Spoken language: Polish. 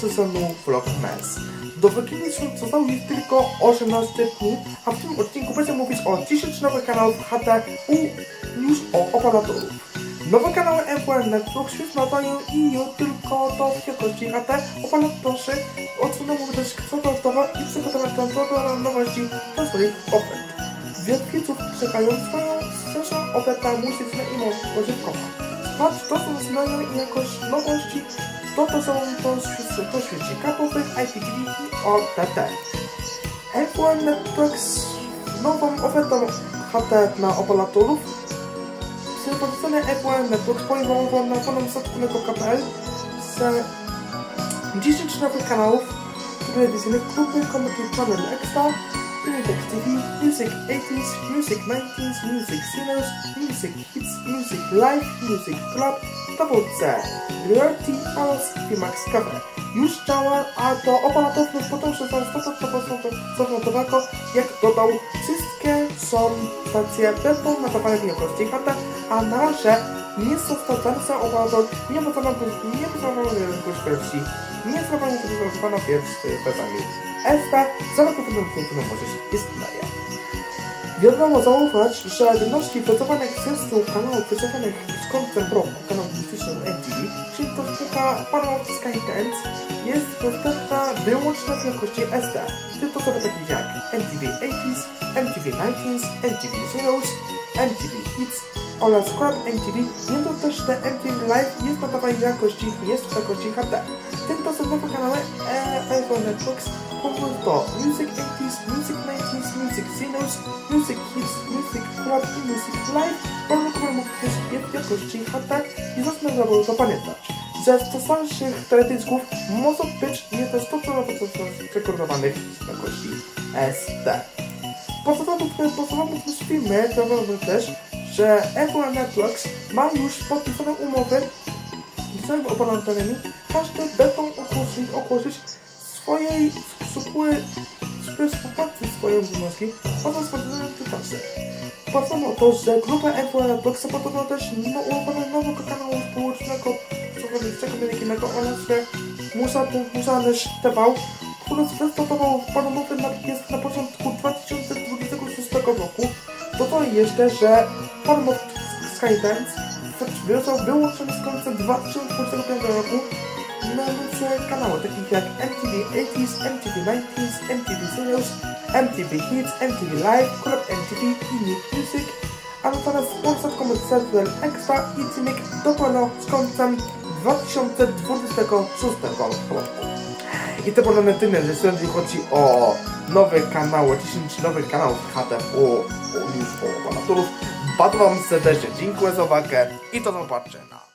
sezonu Vlogmas. Do Wigilii zostało już tylko 18 dni, a w tym odcinku będę mówić o 10 nowych kanałów HT u już o operatorów. Nowe kanały M1 Network już nadają i nie tylko do wielkości HT operatorzy odsłonią też kwadratowa i przygotować kontrolę nowości dla swoich ofert. Wielkiców czekają swoją świeżą ofertę muzyczną i pożywkową. Sprawdź to są znane i jakość nowości, to to są to, to świeci kapowych, IPTV i OTT. F1 Networks nową ofertą HT na operatorów Przygotowane F1 Networks poinformował na forum satkunego.pl z 10 nowych kanałów telewizyjnych kluby Comedy Channel Extra, Unitex TV, Music 80s, Music 90s, Music Sinners, Music Hits, Music Live, Music Club, WC, Reality oraz Climax Cafe. Już działa, a do operatorów potem się stosownego, jak dodał, wszystkie są stacje nadawane w jakości HT, a na razie nie są sprawdzane za operator, nie wersji, nie zrobiono wykonano pierwszy bezami. ST, za rok wykonano możesz istnieje. Wiadomo zaufać, że jedności pracowanych zespołów kanałów wycofionych z końcem roku kanału muzycznego MTV, czyli to spółka Paramount Sky Dance, jest dostępna wyłącznie w jakości SD. Tytuły takie jak MTV 80s, MTV 90s, MTV Zeros, MTV Hits oraz Club MTV. Jednocześnie MTV Live jest nadawany w jakości, jest w jakości HD. Tym to są nowe kanały iPhone Networks, Powrót to Music 80s, Music 90s, Music Zeros, Music Hits, Music Club i Music Live. Warunkowe mówić jest w jakości HD i zastanawiało to pamiętać. Ze starszych teledysków może być nie to 100% rekordowanych w jakości SD. Podstawowy podstawowy z filmy dowiemy też, że F1 Networks ma już podpisane umowy z całym operatorami. Każdy będą ogłosić, ogłosić swojej swojej współpracy swoje wnioski oraz spodziewają czasy. Patrzono to, że grupa F1 Networks zaproponowała też uruchomienie nowego kanału społecznego czego religijnego oraz że Musa Musanysz TV, który wystartował w Panowie na, na początku 2026 roku. Dodaj jeszcze, że Paramount Skydance został wyłączony z końca 2025 roku na nowe kanały, takich jak MTV 80s, MTV 90s, MTV Seniors, MTV Hits, MTV Live, Club MTV i Nick Music, a natomiast Polsat Commercial Extra i Cynik dokonał z końcem 2026 roku. I to było na tyle, że jeżeli chodzi o nowe kanały, 10 nowych kanałów HTU, o, już o operatorów. Bardzo Wam serdecznie dziękuję za uwagę i do zobaczenia.